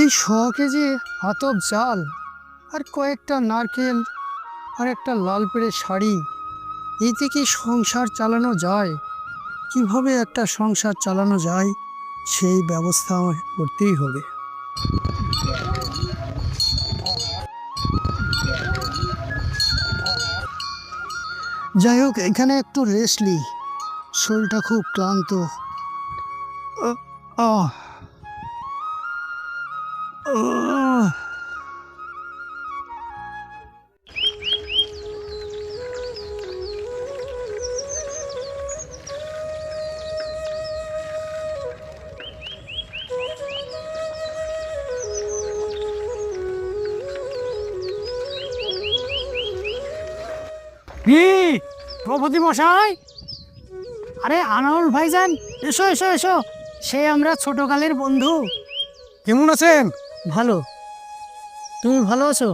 এই শ কেজি হাতব জাল, আর কয়েকটা নারকেল, আর একটা লাল পেড়ে শাড়ি এতে কি সংসার চালানো যায়? কীভাবে একটা সংসার চালানো যায়? সেই ব্যবস্থা করতেই হবে। যাই হোক, এখানে একটু রেস্ট শরীরটা খুব ক্লান্ত। আহ কি? প্রভৃতি মশাই? আরে আনাউল ভাইজান, এসো এসো এসো। সে আমরা ছোটকালের বন্ধু। কেমন আছেন? ভালো। তুমি ভালো আছো?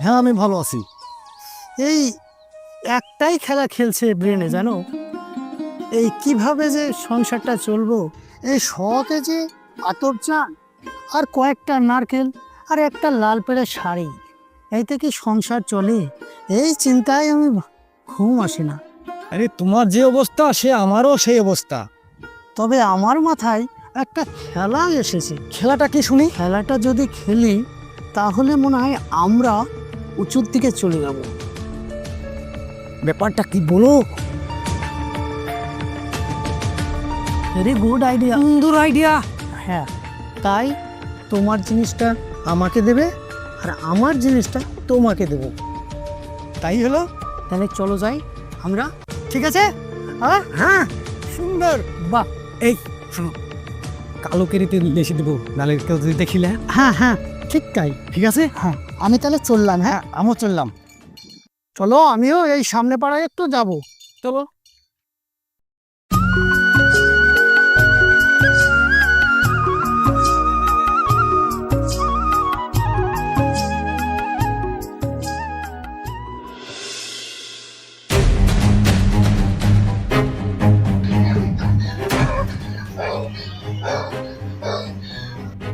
হ্যাঁ আমি ভালো আছি। এই একটাই খেলা খেলছে ব্রেনে জানো? এই কীভাবে যে সংসারটা চলবো এই শ যে আতপ চান আর কয়েকটা নারকেল আর একটা লাল পেড়ে শাড়ি এইতে কি সংসার চলে? এই চিন্তায় আমি ঘুম আসে না। আরে তোমার যে অবস্থা সে আমারও সেই অবস্থা। তবে আমার মাথায় একটা খেলা এসেছে। খেলাটা কি শুনি? খেলাটা যদি খেলি তাহলে মনে হয় আমরা উঁচুর দিকে চলে যাব। ব্যাপারটা কি বলো? ভেরি গুড আইডিয়া সুন্দর আইডিয়া হ্যাঁ তাই তোমার জিনিসটা আমাকে দেবে আর আমার জিনিসটা তোমাকে দেবো। তাই হলো? তাহলে চলো যাই আমরা। ঠিক আছে? হ্যাঁ হ্যাঁ। সুন্দর। বাহ এই শোনো। কালো কেরিতে লেসে দেবো নালে কেউ যদি দেখিলে। হ্যাঁ হ্যাঁ ঠিক তাই। ঠিক আছে? হ্যাঁ আমি তাহলে চললাম হ্যাঁ আমিও চললাম। চলো আমিও এই সামনে পাড়ায় একটু যাব। চলো।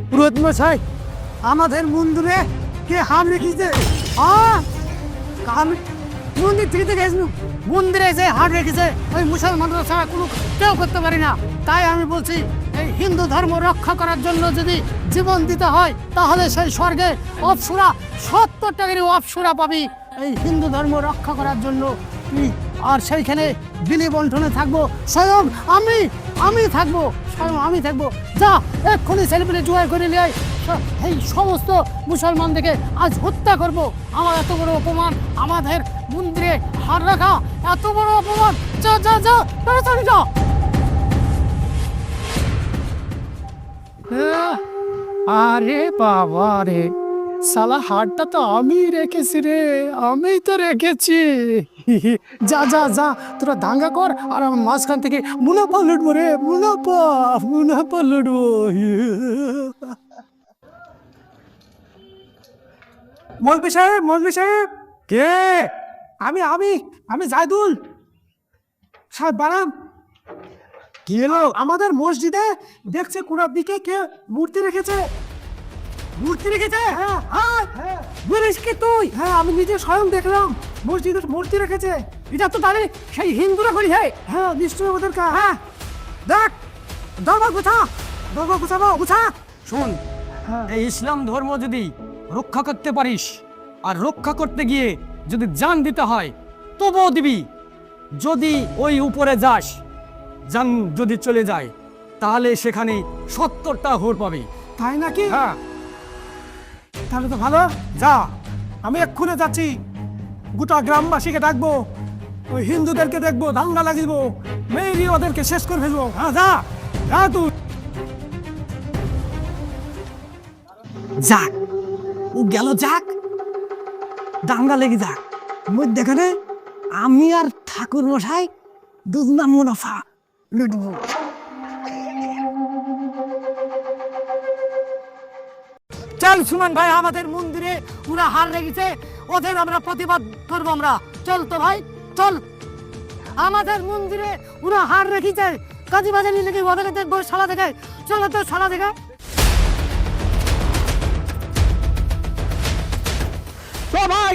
পুরোহিত মশাই আমাদের মন্দিরে কে হাম রেখেছে? আ আমি মন্দির থেকে দেখে এসেছি মন্দিরে যে হাট রেখেছে। ওই মুসলমানরা ছাড়া কোনো কেউ করতে পারি না। তাই আমি বলছি, এই হিন্দু ধর্ম রক্ষা করার জন্য যদি জীবন দিতে হয়, তাহলে সেই স্বর্গে অপসুরা, সত্তর টাকারই অপসুরা পাবি। এই হিন্দু ধর্ম রক্ষা করার জন্য আর সেইখানে বিলি বন্টনে থাকব। স্বয়ং আমি আমি থাকব আমি থাকব। যা, এক্ষুনি ছেলেপেলে জোয়ার করে নিয়ে এই সমস্ত মুসলমানদেরকে আজ হত্যা করব। আমার এত বড় অপমান, আমাদের মন্দিরে হার রাখা, এত বড় অপমান। যা যা যা, তাড়াতাড়ি যা। আরে বাবা রে। সালা হারটা তো আমি রেখেছি রে আমি তো রেখেছি। যা যা যা, তোরা দাঙ্গা কর, আর আমার মাঝখান থেকে মুনাফা লুটবো রে, মুনাফা মুনাফা লুটবো। মৌলবি সাহেব মৌলবি সাহেব, কে? আমি আমি আমি জায়দুল। সাহেব বানাম কি হলো? আমাদের মসজিদে দেখছে কোনার দিকে কে মূর্তি রেখেছে? মূর্তি রেখেছে? হ্যাঁ হ্যাঁ। বলিস কি তুই? হ্যাঁ আমি নিজে স্বয়ং দেখলাম। মসজিদে মূর্তি রেখেছে। এটা তো তাহলে সেই হিন্দুরা করি হ্যাঁ? হ্যাঁ নিশ্চয়ই ওদের কা হ্যাঁ। দেখ দরবার গুছা দরবার গুছাবো গুছা। শোন এই ইসলাম ধর্ম যদি রক্ষা করতে পারিস আর রক্ষা করতে গিয়ে যদি জান দিতে হয় তবুও দিবি। যদি ওই উপরে যাস জান যদি চলে যায় তাহলে সেখানে সত্তরটা হোর পাবে। তাই নাকি? হ্যাঁ। তাহলে তো ভালো। যা, আমি এক্ষুনি যাচ্ছি। গোটা গ্রামবাসীকে ডাকবো, ওই হিন্দুদেরকে দেখব, দাঙ্গা লাগিব, মেয়েরই ওদেরকে শেষ করে ফেলব। হ্যাঁ যা যা তুই। যাক, ও গেল যাক। দাঙ্গা লেগে যাক। মধ্যেখানে আমি আর ঠাকুর মশাই দুজনা মুনাফা লুটবো। চল সুমন ভাই আমাদের মন্দিরে ওরা হার লেগেছে ওদের আমরা প্রতিবাদ করব আমরা। চল তো ভাই চল। আমাদের মন্দিরে ওরা হার রেখেছে। কাজী বাজারি নাকি ওদের দেখব সালা দেখে? চল তো সালা দেখে। তো ভাই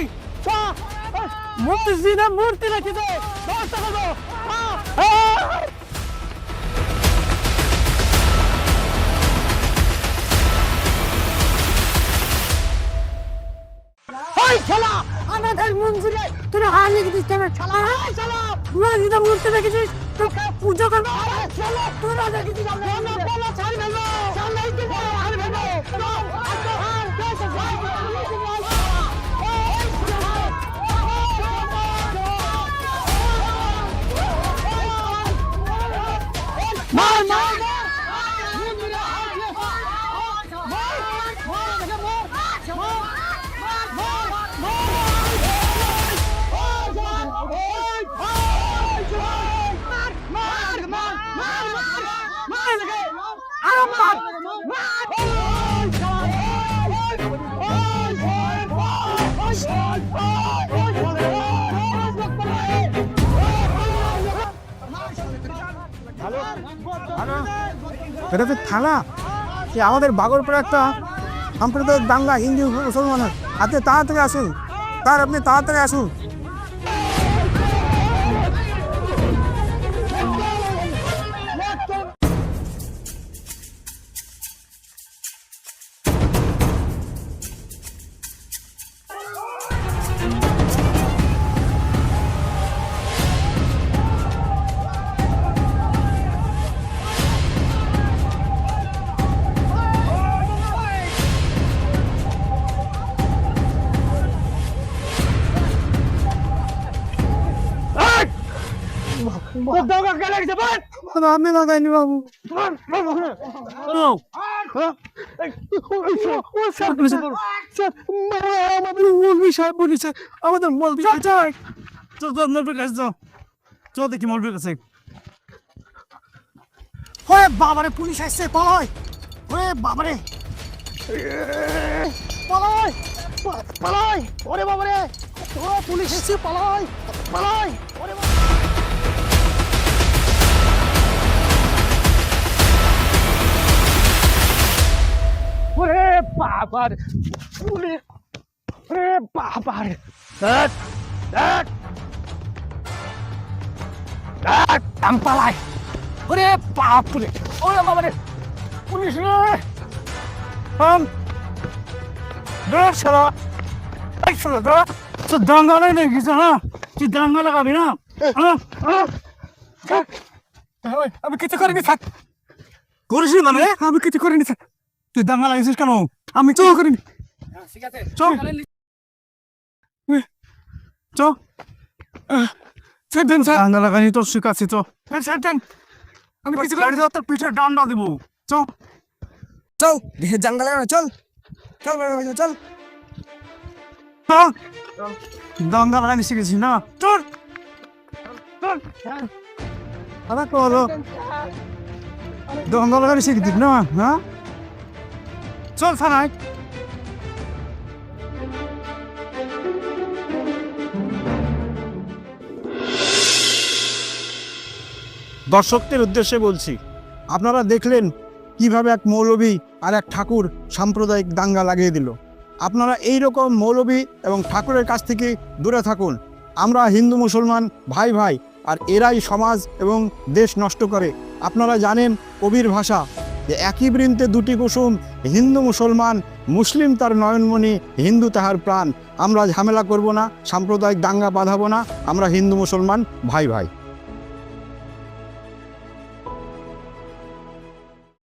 মূর্তি মূর্তি রেখেছে। হ্যাঁ। হ্যাঁ। ওই শালা! আমাদের মন্দিরে তোরা হার লেগে দিস কেন? শালা! এই শালা! মসজিদে মূর্তি রেখেছিস তোকে পুজো করব? আরে শালা! তোরা রেখেছিস আমরা বলা ছাড় ফেলব শালা এই তো হার ফেলব আজকে হার কেসে মার মার! এটা তো থানা যে আমাদের বাগরপাড়া একটা সাম্প্রদায়িক দাঙ্গা হিন্দু মুসলমানের। আপনি তাড়াতাড়ি আসুন। তার আপনি তাড়াতাড়ি আসুন। আপনি লাগাইনি বাবু। আমাদের মলবি চাই চল চল মলবির কাছে যাও। চল দেখি মলবির কাছে। ওরে বাবারে পুলিশ আসছে পালাই। ওরে বাবারে। পালাই পালাই। ওরে বাবারে ও পুলিশ এসছে পালাই পালাই। বাবার ওরে ওরে বাবার। আমি পালাই ওরে বাপরে। ওরে বাবারে। পুলিশ রে। থাম এই তো দাঙ্গা নাই নাকি না তুই দাঙ্গা লাগাবি না? হ্যাঁ? হ্যাঁ? থাক। আমি কিছু করিনি থাক। করিস মানে? আমি কিছু করিনি থাক। তুই দাঙ্গা লাগিয়েছিস কেন? আমি চো করিনি চো চো ছেড়ে দেন স্যার। দাঙ্গা লাগানি তো শিখাচ্ছি তো ছেড়ে দেন। আমি কিছু গাড়ি করিনি তোর পিঠে ডান্ডা দিব। চো চল দেখে জাঙ্গা লাগানো চল। চল বড় চল। চল। দাঙ্গা লাগানি শিখেছি না? চল। চল। তো হলো দাঙ্গা লাগানি শিখে না? হ্যাঁ? চল থানায়। দর্শকদের উদ্দেশ্যে বলছি, আপনারা দেখলেন কীভাবে এক মৌলবী আর এক ঠাকুর সাম্প্রদায়িক দাঙ্গা লাগিয়ে দিল। আপনারা এই রকম মৌলবী এবং ঠাকুরের কাছ থেকে দূরে থাকুন। আমরা হিন্দু মুসলমান, ভাই ভাই, আর এরাই সমাজ এবং দেশ নষ্ট করে। আপনারা জানেন কবির ভাষা। যে একই বৃন্তে দুটি কুসুম, হিন্দু মুসলমান, মুসলিম তার নয়নমণি, হিন্দু তাহার প্রাণ। আমরা ঝামেলা করব না, সাম্প্রদায়িক দাঙ্গা বাঁধাবো না, আমরা হিন্দু মুসলমান, ভাই ভাই।